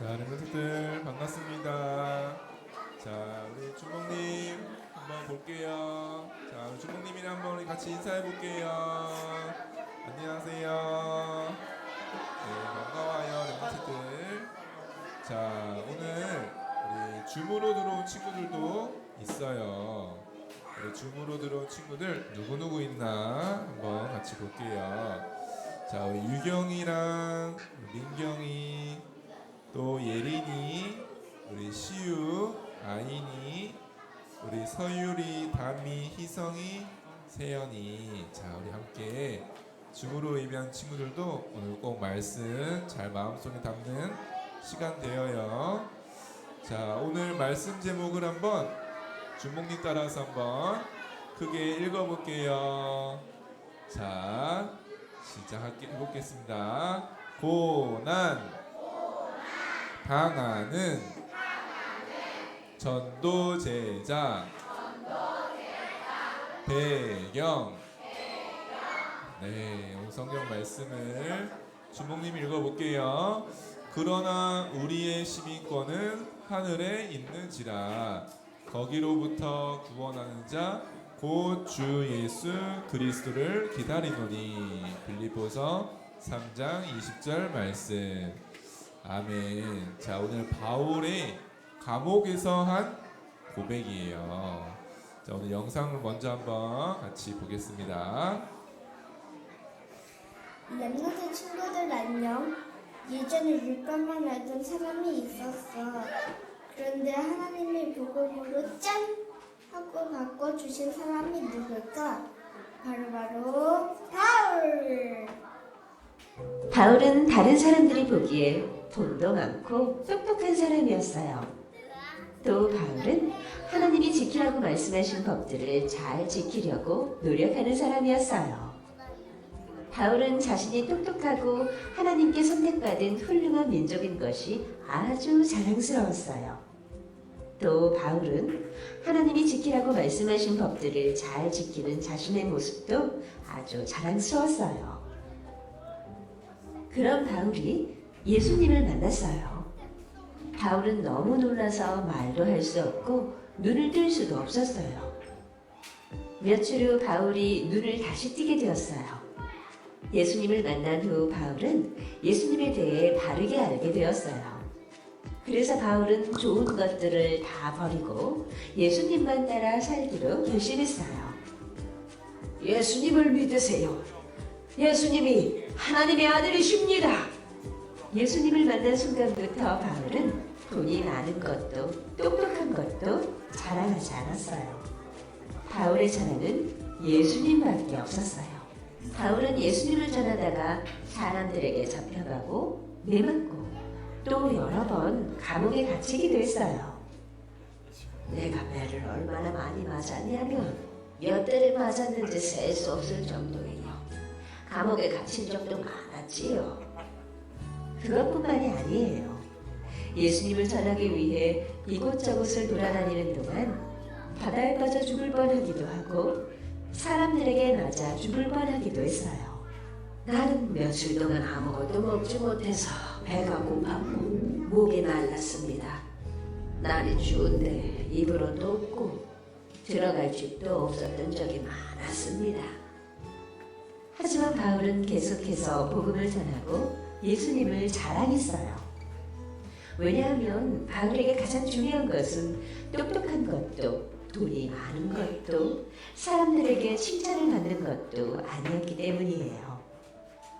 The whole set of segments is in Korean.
자, 랩런트들 반갑습니다. 자, 우리 주몽님 한번 볼게요. 자, 우리 주몽님이랑 한번 우리 같이 인사해 볼게요. 안녕하세요. 네, 반가워요, 랩런트들. 자, 오늘 우리 줌으로 들어온 친구들도 있어요. 우리 줌으로 들어온 친구들 누구 누구 있나 한번 같이 볼게요. 자, 우리 유경이랑 민경이 또 예린이, 우리 시유, 아인이, 우리 서유리, 다미, 희성이, 세연이. 자, 우리 함께 줌으로 예배한 친구들도 오늘 꼭 말씀 잘 마음속에 담는 시간 되어요. 자, 오늘 말씀 제목을 한번 주목님 따라서 한번 크게 읽어볼게요. 자, 시작해보겠습니다. 고난 당하는 전도 제자 배경. 네 오늘 성경 말씀을 주목님 읽어볼게요. 그러나 우리의 시민권은 하늘에 있는지라 거기로부터 구원하는 자 곧 주 예수 그리스도를 기다리노니. 빌립보서 3장 20절 말씀 아멘. 자, 오늘 바울의 감옥에서 한 고백이에요. 자, 오늘 영상을 먼저 한번 같이 보겠습니다. 랩너드 친구들 안녕. 예전에 율법만 알던 사람이 있었어. 그런데 하나님의 복음으로 짠 하고 바꿔주신 사람이 누굴까? 바로바로 바울. 바울은 다른 사람들이 보기에 돈도 많고 똑똑한 사람이었어요. 또 바울은 하나님이 지키라고 말씀하신 법들을 잘 지키려고 노력하는 사람이었어요. 바울은 자신이 똑똑하고 하나님께 선택받은 훌륭한 민족인 것이 아주 자랑스러웠어요. 또 바울은 하나님이 지키라고 말씀하신 법들을 잘 지키는 자신의 모습도 아주 자랑스러웠어요. 그런 바울이 예수님을 만났어요. 바울은 너무 놀라서 말도 할 수 없고 눈을 뜰 수도 없었어요. 며칠 후 바울이 눈을 다시 뜨게 되었어요. 예수님을 만난 후 바울은 예수님에 대해 바르게 알게 되었어요. 그래서 바울은 좋은 것들을 다 버리고 예수님만 따라 살기로 결심했어요. 예수님을 믿으세요. 예수님이 하나님의 아들이십니다. 예수님을 만난 순간부터 바울은 돈이 많은 것도 똑똑한 것도 자랑하지 않았어요. 바울의 자랑은 예수님밖에 없었어요. 바울은 예수님을 전하다가 사람들에게 잡혀가고 매맞고 또 여러 번 감옥에 갇히기도 했어요. 내가 매를 얼마나 많이 맞았냐면 몇 대를 맞았는지 셀 수 없을 정도예요. 감옥에 갇힌 적도 많았지요. 그것뿐만이 아니에요. 예수님을 전하기 위해 이곳저곳을 돌아다니는 동안 바다에 빠져 죽을 뻔하기도 하고 사람들에게 맞아 죽을 뻔하기도 했어요. 나는 며칠 동안 아무것도 먹지 못해서 배가 고팠고 목이 말랐습니다. 날이 추운데 옷도 없고 들어갈 집도 없었던 적이 많았습니다. 하지만 바울은 계속해서 복음을 전하고 예수님을 자랑했어요. 왜냐하면 바울에게 가장 중요한 것은 똑똑한 것도 돈이 많은 것도 사람들에게 칭찬을 받는 것도 아니었기 때문이에요.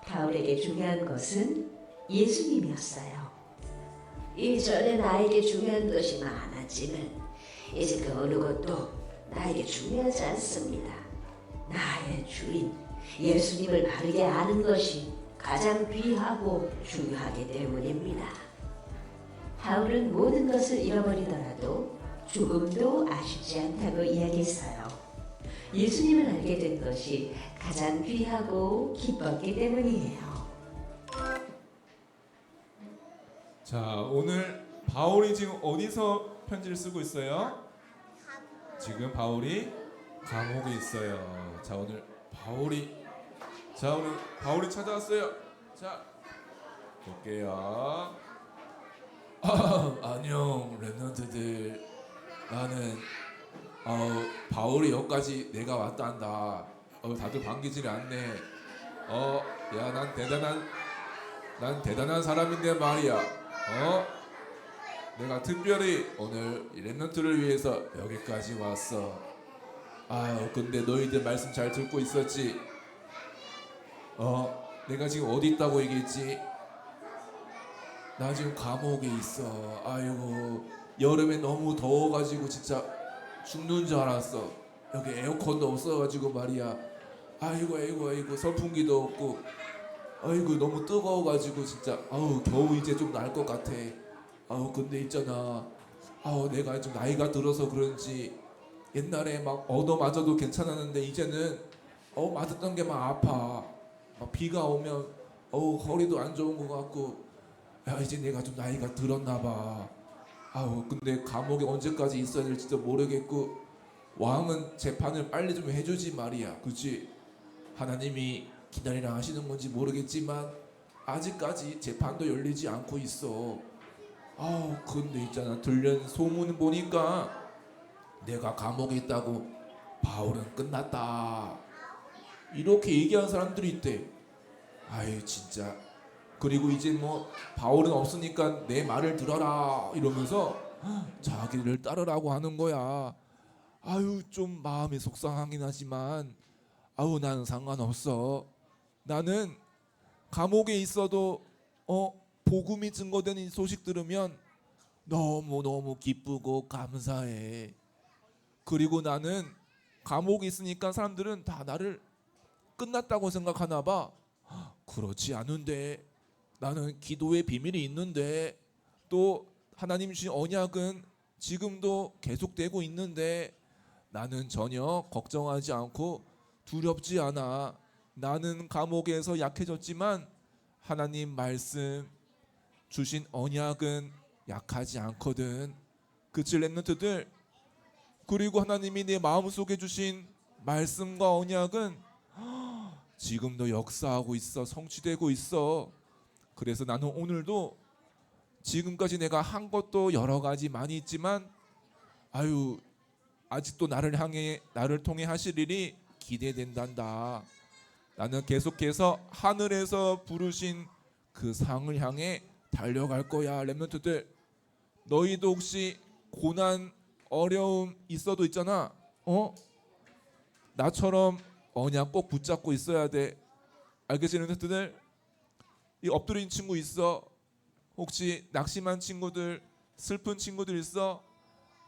바울에게 중요한 것은 예수님이었어요. 이전에 나에게 중요한 것이 많았지만 이제 그 어느 것도 나에게 중요하지 않습니다. 나의 주인 예수님을 바르게 아는 것이 가장 귀하고 중요하기 때문입니다. 바울은 모든 것을 잃어버리더라도 조금도 아쉽지 않다고 이야기했어요. 예수님을 알게 된 것이 가장 귀하고 기뻤기 때문이에요. 자, 오늘 바울이 지금 어디서 편지를 쓰고 있어요? 지금 바울이 감옥에 있어요. 자, 오늘 바울이 자, 오늘 바울이 찾아왔어요. 자, 볼게요. 안녕 랩런트들. 나는 어, 바울이 여기까지 내가 왔다 한다. 어, 다들 반기질 않네. 어 야 난 대단한 난 대단한 사람인데 말이야. 어? 내가 특별히 오늘 이 랩런트를 위해서 여기까지 왔어. 아 근데 너희들 말씀 잘 듣고 있었지 어 내가 지금 어디 있다고 얘기했지 나 지금 감옥에 있어. 아이고 여름에 너무 더워가지고 진짜 죽는 줄 알았어. 여기 에어컨도 없어가지고 말이야. 아이고 아이고 아이고 선풍기도 없고. 아이고 너무 뜨거워가지고 진짜 아우 겨우 이제 좀 날 것 같아. 아우 근데 있잖아. 아우 내가 좀 나이가 들어서 그런지 옛날에 막 얻어 맞아도 괜찮았는데 이제는 어 맞았던 게 막 아파. 막 비가 오면 어우 허리도 안 좋은 것 같고 야 이제 내가 좀 나이가 들었나 봐. 아우 근데 감옥에 언제까지 있어야 될지도 모르겠고 왕은 재판을 빨리 좀 해주지 말이야. 그치? 하나님이 기다리라 하시는 건지 모르겠지만 아직까지 재판도 열리지 않고 있어. 아우 근데 있잖아 들린 소문 보니까 내가 감옥에 있다고 바울은 끝났다. 이렇게 얘기하는 사람들이 있대. 아유 진짜 그리고 이제 뭐 바울은 없으니까 내 말을 들어라 이러면서 자기를 따르라고 하는 거야. 아유 좀 마음이 속상하긴 하지만 아우 나는 상관없어. 나는 감옥에 있어도 어 복음이 증거된 이 소식 들으면 너무 너무 기쁘고 감사해. 그리고 나는 감옥에 있으니까 사람들은 다 나를 끝났다고 생각하나 봐. 그렇지 않은데 나는 기도의 비밀이 있는데 또 하나님 주신 언약은 지금도 계속되고 있는데 나는 전혀 걱정하지 않고 두렵지 않아. 나는 감옥에서 약해졌지만 하나님 말씀 주신 언약은 약하지 않거든. 그치 랩런트들 그리고 하나님이 내 마음속에 주신 말씀과 언약은 지금도 역사하고 있어 성취되고 있어. 그래서 나는 오늘도 지금까지 내가 한 것도 여러 가지 많이 있지만 아유 아직도 나를 향해 나를 통해 하실 일이 기대된단다. 나는 계속해서 하늘에서 부르신 그 상을 향해 달려갈 거야 렘넌트들. 너희도 혹시 고난 어려움 있어도 있잖아. 어? 나처럼 언약 꼭 붙잡고 있어야 돼. 알겠지 렘넌트들? 이 엎드린 친구 있어? 혹시 낙심한 친구들, 슬픈 친구들 있어?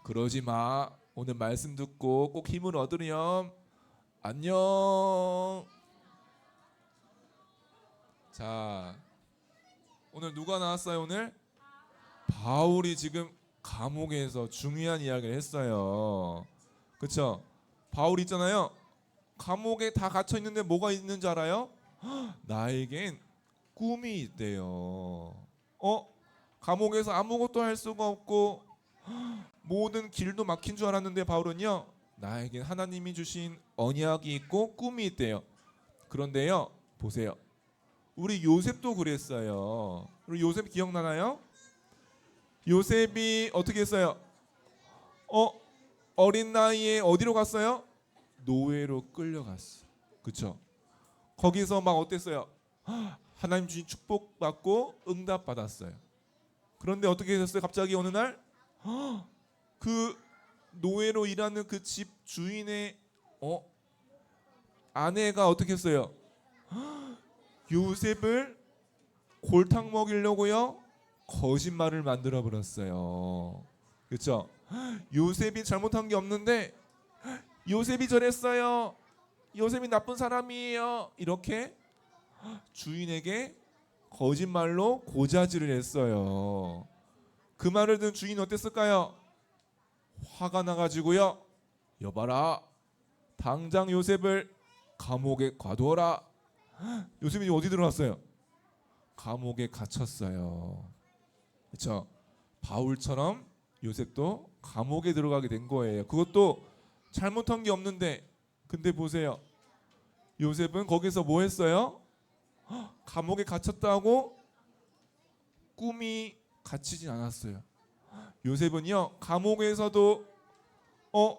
그러지 마. 오늘 말씀 듣고 꼭 힘을 얻으렴. 안녕. 자, 오늘 누가 나왔어요? 오늘 바울이 지금 감옥에서 중요한 이야기를 했어요. 그렇죠? 바울 있잖아요. 감옥에 다 갇혀 있는데 뭐가 있는 줄 알아요? 헉, 나에겐 꿈이 있대요. 어? 감옥에서 아무것도 할 수가 없고 헉, 모든 길도 막힌 줄 알았는데 바울은요. 나에겐 하나님이 주신 언약이 있고 꿈이 있대요. 그런데요. 보세요. 우리 요셉도 그랬어요. 우리 요셉 기억나나요? 요셉이 어떻게 했어요? 어? 어린 나이에 어디로 갔어요? 노예로 끌려갔어. 그쵸? 거기서 막 어땠어요? 하나님 주신 축복 받고 응답 받았어요. 그런데 어떻게 됐어요? 갑자기 어느 날 그 노예로 일하는 그 집 주인의 어 아내가 어떻게 했어요? 요셉을 골탕 먹이려고요 거짓말을 만들어 버렸어요. 그렇죠? 요셉이 잘못한 게 없는데 요셉이 저랬어요. 요셉이 나쁜 사람이에요. 이렇게 주인에게 거짓말로 고자질을 했어요. 그 말을 듣는 주인 어땠을까요? 화가 나가지고요. 여봐라, 당장 요셉을 감옥에 가두어라. 요셉이 어디 들어갔어요? 감옥에 갇혔어요. 그렇죠? 바울처럼 요셉도 감옥에 들어가게 된 거예요. 그것도 잘못한 게 없는데 근데 보세요. 요셉은 거기서 뭐 했어요? 헉, 감옥에 갇혔다고 꿈이 갇히진 않았어요. 요셉은요 감옥에서도 어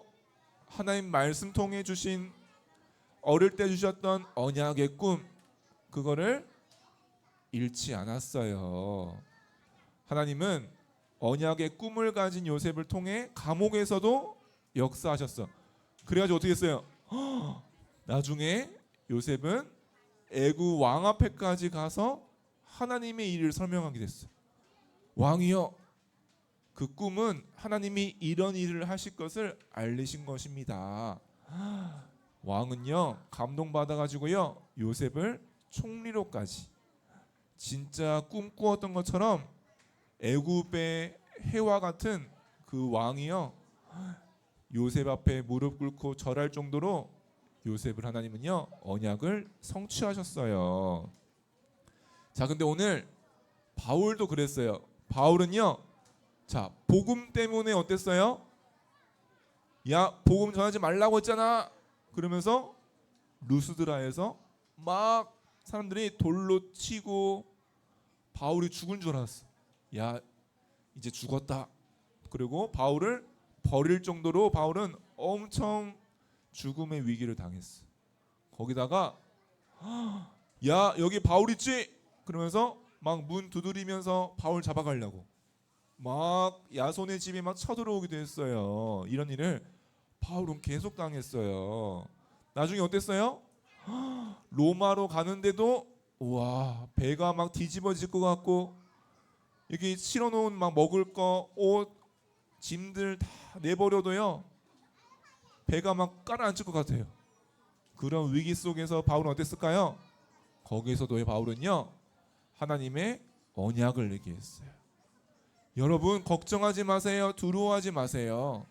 하나님 말씀 통해 주신 어릴 때 주셨던 언약의 꿈 그거를 잃지 않았어요. 하나님은 언약의 꿈을 가진 요셉을 통해 감옥에서도 역사하셨어. 그래가지고 어떻게 했어요? 헉, 나중에 요셉은 애구 왕 앞에까지 가서 하나님의 일을 설명하게 됐어. 왕이여, 그 꿈은 하나님이 이런 일을 하실 것을 알리신 것입니다. 왕은요 감동받아 가지고요 요셉을 총리로까지 진짜 꿈꾸었던 것처럼 애굽의 해와 같은 그 왕이요 요셉 앞에 무릎 꿇고 절할 정도로 요셉을 하나님은요 언약을 성취하셨어요. 자 근데 오늘 바울도 그랬어요. 바울은요 자 복음 때문에 어땠어요? 야 복음 전하지 말라고 했잖아. 그러면서 루스드라에서 막 사람들이 돌로 치고 바울이 죽은 줄 알았어. 야 이제 죽었다. 그리고 바울을 버릴 정도로 바울은 엄청 죽음의 위기를 당했어. 거기다가 야 여기 바울 있지? 그러면서 막 문 두드리면서 바울 잡아가려고 막 야손의 집에 막 쳐들어오기도 했어요. 이런 일을 바울은 계속 당했어요. 나중에 어땠어요? 로마로 가는데도 와 배가 막 뒤집어질 것 같고 여기 실어놓은 막 먹을 거, 옷, 짐들 다 내버려도요 배가 막 깔아앉을 것 같아요. 그런 위기 속에서 바울은 어땠을까요? 거기에서도 바울은요 하나님의 언약을 얘기했어요. 여러분 걱정하지 마세요. 두려워하지 마세요.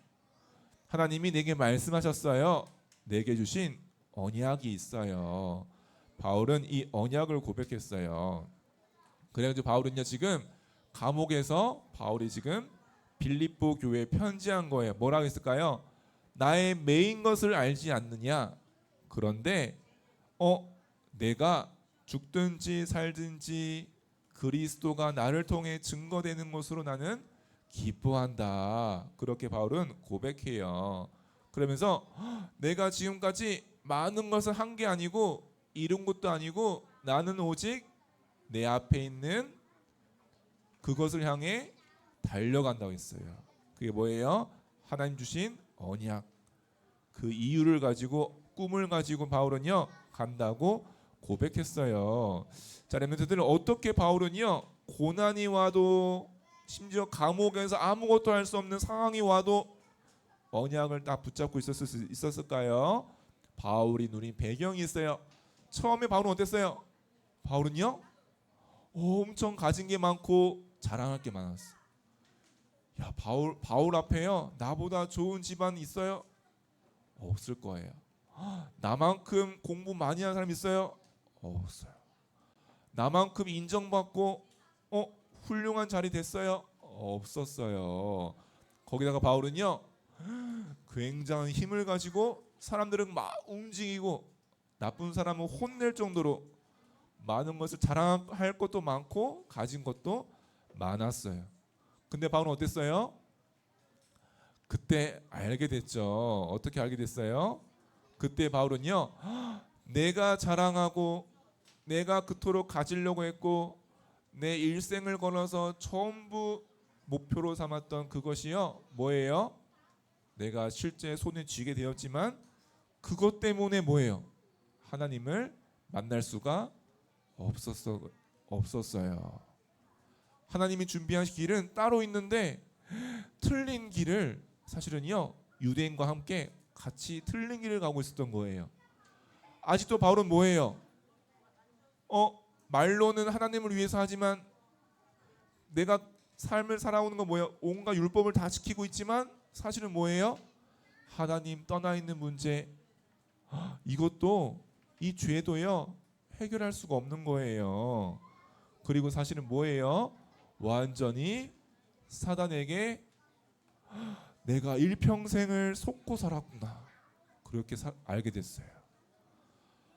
하나님이 내게 말씀하셨어요. 내게 주신 언약이 있어요. 바울은 이 언약을 고백했어요. 그래가지고 바울은요 지금 감옥에서 바울이 지금 빌립보 교회에 편지한 거예요. 뭐라고 했을까요? 나의 메인 것을 알지 않느냐? 그런데 어 내가 죽든지 살든지 그리스도가 나를 통해 증거되는 것으로 나는 기뻐한다. 그렇게 바울은 고백해요. 그러면서 "헉, 내가 지금까지 많은 것을 한 게 아니고 이룬 것도 아니고 나는 오직 내 앞에 있는 그것을 향해 달려간다고 했어요. 그게 뭐예요? 하나님 주신 언약. 그 이유를 가지고 꿈을 가지고 바울은요 간다고 고백했어요. 자, 렘넌트들 어떻게 바울은요 고난이 와도 심지어 감옥에서 아무것도 할 수 없는 상황이 와도 언약을 딱 붙잡고 있었을 수 있었을까요? 바울이 누린 배경이 있어요. 처음에 바울은 어땠어요? 바울은요 엄청 가진 게 많고 자랑할 게 많았어. 야 바울 바울 앞에요 나보다 좋은 집안 있어요? 없을 거예요. 나만큼 공부 많이 한 사람 있어요? 없어요. 나만큼 인정받고 어 훌륭한 자리 됐어요? 없었어요. 거기다가 바울은요 굉장한 힘을 가지고 사람들은 막 움직이고 나쁜 사람은 혼낼 정도로 많은 것을 자랑할 것도 많고 가진 것도 많았어요. 근데 바울은 어땠어요? 그때 알게 됐죠. 어떻게 알게 됐어요? 그때 바울은요, 내가 자랑하고 내가 그토록 가지려고 했고 내 일생을 걸어서 전부 목표로 삼았던 그것이요, 뭐예요? 내가 실제 손에 쥐게 되었지만 그것 때문에 뭐예요? 하나님을 만날 수가 없었어 없었어요. 하나님이 준비한 길은 따로 있는데 틀린 길을 사실은요 유대인과 함께 같이 틀린 길을 가고 있었던 거예요. 아직도 바울은 뭐예요? 어 말로는 하나님을 위해서 하지만 내가 삶을 살아오는 건 뭐예요? 온갖 율법을 다 지키고 있지만 사실은 뭐예요? 하나님 떠나 있는 문제 아, 이것도 이 죄도요 해결할 수가 없는 거예요. 그리고 사실은 뭐예요? 완전히 사단에게 내가 일평생을 속고 살았구나. 그렇게 사- 알게 됐어요.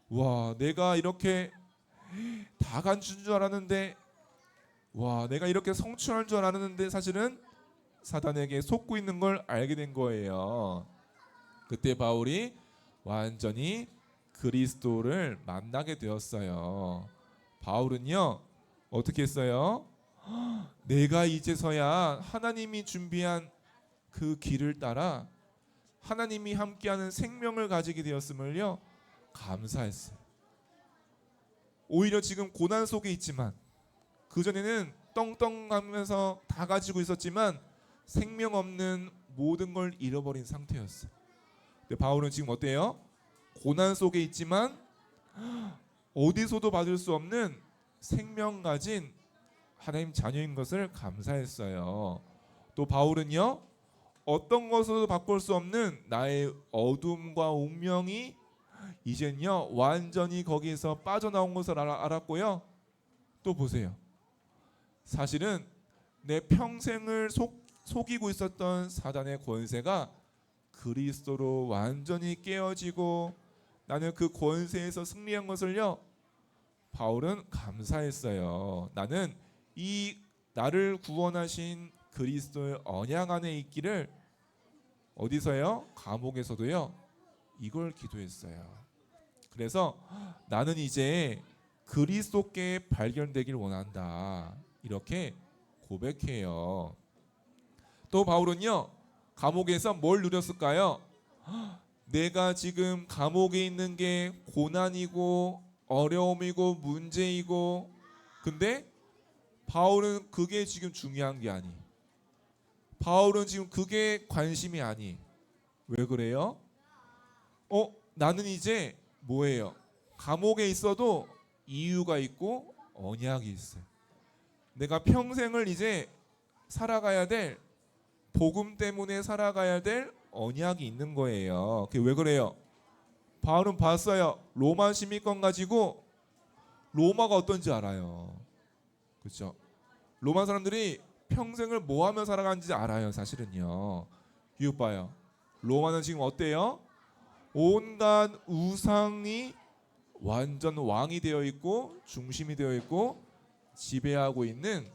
와, 내가 이렇게 다 갖춘 줄 알았는데 와, 내가 이렇게 성취할 줄 알았는데 사실은 사단에게 속고 있는 걸 알게 된 거예요. 그때 바울이 완전히 그리스도를 만나게 되었어요. 바울은요, 어떻게 했어요? 내가 이제서야 하나님이 준비한 그 길을 따라 하나님이 함께하는 생명을 가지게 되었음을요, 감사했어요. 오히려 지금 고난 속에 있지만 그 전에는 떵떵하면서 다 가지고 있었지만 생명 없는 모든 걸 잃어버린 상태였어요. 근데 바울은 지금 어때요? 고난 속에 있지만 어디서도 받을 수 없는 생명 가진 하나님 자녀인 것을 감사했어요. 또 바울은요 어떤 것으로도 바꿀 수 없는 나의 어둠과 운명이 이젠요 완전히 거기서 빠져나온 것을 알았고요. 또 보세요. 사실은 내 평생을 속, 속이고 있었던 사단의 권세가 그리스도로 완전히 깨어지고 나는 그 권세에서 승리한 것을요. 바울은 감사했어요. 나는 이 나를 구원하신 그리스도의 언약 안에 있기를 어디서요? 감옥에서도요. 이걸 기도했어요. 그래서 나는 이제 그리스도께 발견되길 원한다. 이렇게 고백해요. 또 바울은요. 감옥에서 뭘 누렸을까요? 내가 지금 감옥에 있는 게 고난이고 어려움이고 문제이고 근데 바울은 그게 지금 중요한 게 아니. 바울은 지금 그게 관심이 아니. 왜 그래요? 어, 나는 이제 뭐예요? 감옥에 있어도 이유가 있고 언약이 있어요. 내가 평생을 이제 살아가야 될 복음 때문에 살아가야 될 언약이 있는 거예요. 그게 왜 그래요? 바울은 봤어요. 로마 시민권 가지고 로마가 어떤지 알아요. 그렇죠? 로마 사람들이 평생을 뭐 하며 살아가는지 알아요. 사실은요. 이웃 봐요. 로마는 지금 어때요? 온갖 우상이 완전 왕이 되어 있고 중심이 되어 있고 지배하고 있는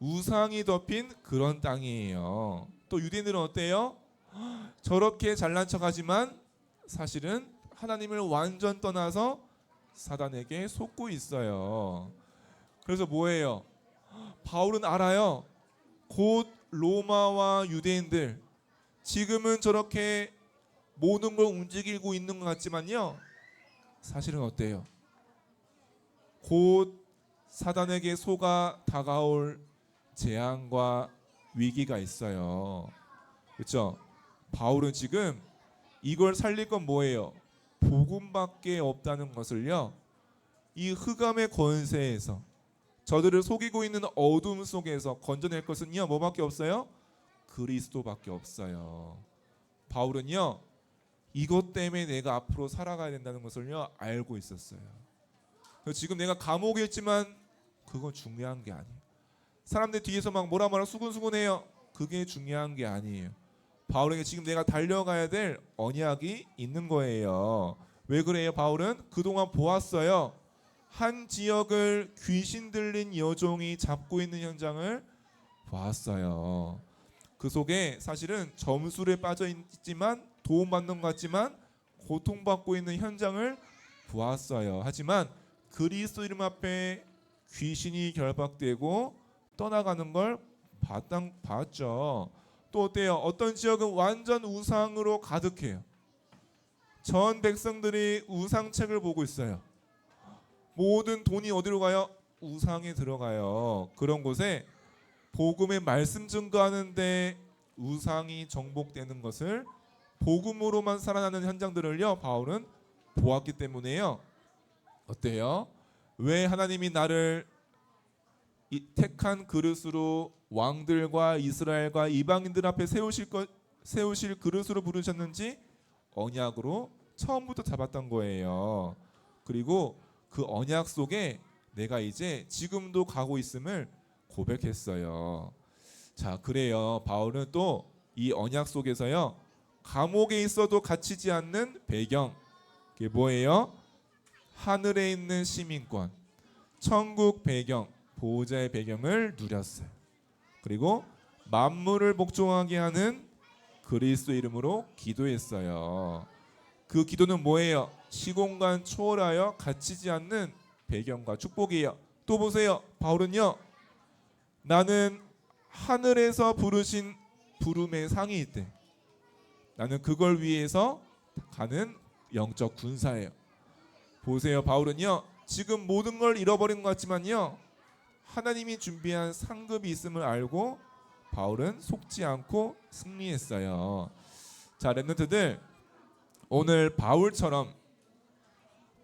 우상이 덮인 그런 땅이에요. 또 유대인들은 어때요? 저렇게 잘난 척하지만 사실은 하나님을 완전 떠나서 사단에게 속고 있어요. 그래서 뭐예요? 바울은 알아요. 곧 로마와 유대인들 지금은 저렇게 모든 걸 움직이고 있는 것 같지만요. 사실은 어때요? 곧 사단에게 속아 다가올 재앙과 위기가 있어요. 그렇죠? 바울은 지금 이걸 살릴 건 뭐예요? 복음밖에 없다는 것을요. 이 흑암의 권세에서 저들을 속이고 있는 어둠 속에서 건져낼 것은요. 뭐밖에 없어요? 그리스도밖에 없어요. 바울은요. 이것 때문에 내가 앞으로 살아가야 된다는 것을요. 알고 있었어요. 지금 내가 감옥에 있지만 그건 중요한 게 아니에요. 사람들 뒤에서 막 뭐라 뭐라 수근수근해요. 그게 중요한 게 아니에요. 바울에게 지금 내가 달려가야 될 언약이 있는 거예요. 왜 그래요? 바울은 그동안 보았어요. 한 지역을 귀신 들린 여종이 잡고 있는 현장을 보았어요. 그 속에 사실은 점술에 빠져 있지만 도움받는 것 같지만 고통받고 있는 현장을 보았어요. 하지만 그리스도 이름 앞에 귀신이 결박되고 떠나가는 걸 봤당, 봤죠. 또 어때요? 어떤 지역은 완전 우상으로 가득해요. 전 백성들이 우상책을 보고 있어요. 모든 돈이 어디로 가요? 우상에 들어가요. 그런 곳에 복음의 말씀 증거하는데 우상이 정복되는 것을 복음으로만 살아나는 현장들을요 바울은 보았기 때문에요. 어때요? 왜 하나님이 나를 이 택한 그릇으로 왕들과 이스라엘과 이방인들 앞에 세우실 것 세우실 그릇으로 부르셨는지 언약으로 처음부터 잡았던 거예요. 그리고 그 언약 속에 내가 이제 지금도 가고 있음을 고백했어요. 자, 그래요. 바울은 또 이 언약 속에서요. 감옥에 있어도 갇히지 않는 배경. 그게 뭐예요? 하늘에 있는 시민권. 천국 배경. 보호자의 배경을 누렸어요. 그리고 만물을 복종하게 하는 그리스도 이름으로 기도했어요. 그 기도는 뭐예요? 시공간 초월하여 갇히지 않는 배경과 축복이에요. 또 보세요. 바울은요. 나는 하늘에서 부르신 부름의 상이 있대. 나는 그걸 위해서 가는 영적 군사예요. 보세요. 바울은요. 지금 모든 걸 잃어버린 것 같지만요. 하나님이 준비한 상급이 있음을 알고 바울은 속지 않고 승리했어요. 자, 랩런트들 오늘 바울처럼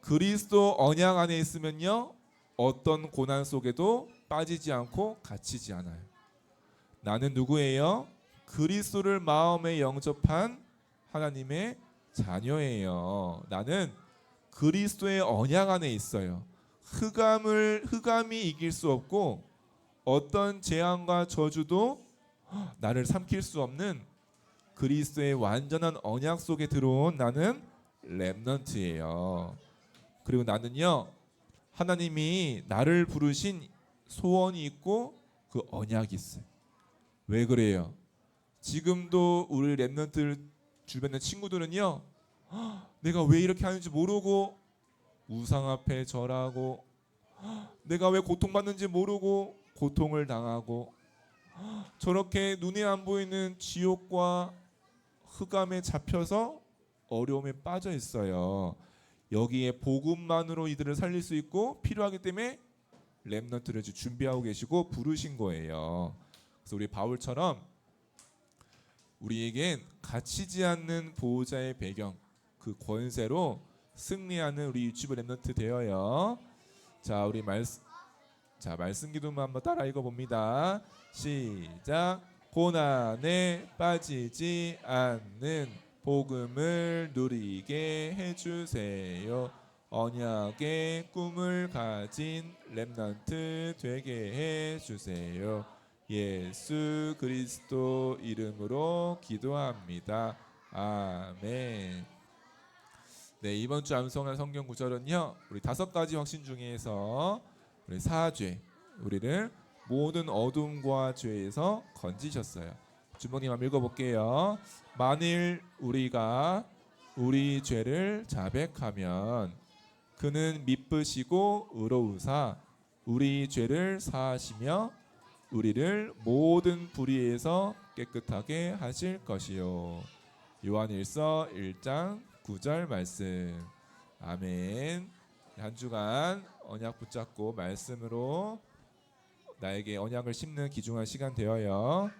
그리스도 언약 안에 있으면요. 어떤 고난 속에도 빠지지 않고 갇히지 않아요. 나는 누구예요? 그리스도를 마음에 영접한 하나님의 자녀예요. 나는 그리스도의 언약 안에 있어요. 흑암을 흑암이 이길 수 없고 어떤 재앙과 저주도 나를 삼킬 수 없는 그리스도의 완전한 언약 속에 들어온 나는 렘넌트예요. 그리고 나는요 하나님이 나를 부르신 소원이 있고 그 언약이 있어요. 왜 그래요? 지금도 우리 렘넌트 주변의 친구들은요 내가 왜 이렇게 하는지 모르고 우상 앞에 절하고 내가 왜 고통받는지 모르고 고통을 당하고 저렇게 눈에 안 보이는 지옥과 흑암에 잡혀서 어려움에 빠져 있어요. 여기에 복음만으로 이들을 살릴 수 있고 필요하기 때문에 렘넌트를 준비하고 계시고 부르신 거예요. 그래서 우리 바울처럼 우리에겐 갇히지 않는 보호자의 배경 그 권세로 승리하는 우리 유튜브 랩너트 되어요. 자, 우리 말씀 자, 말씀 기도만 한번 따라 읽어 봅니다. 시작. 고난에 빠지지 않는 복음을 누리게 해 주세요. 언약의 꿈을 가진 랩넌트 되게 해 주세요. 예수 그리스도 이름으로 기도합니다. 아멘. 네 이번 주 암송할 성경 구절은요 우리 다섯 가지 확신 중에서 우리 사죄 우리를 모든 어둠과 죄에서 건지셨어요. 주먹님 한번 읽어볼게요. 만일 우리가 우리 죄를 자백하면 그는 미쁘시고 의로우사 우리 죄를 사하시며 우리를 모든 불의에서 깨끗하게 하실 것이요. 요한일서 1장 9절 말씀. 아멘. 한 주간 언약 붙잡고 말씀으로 나에게 언약을 심는 귀중한 시간 되어요.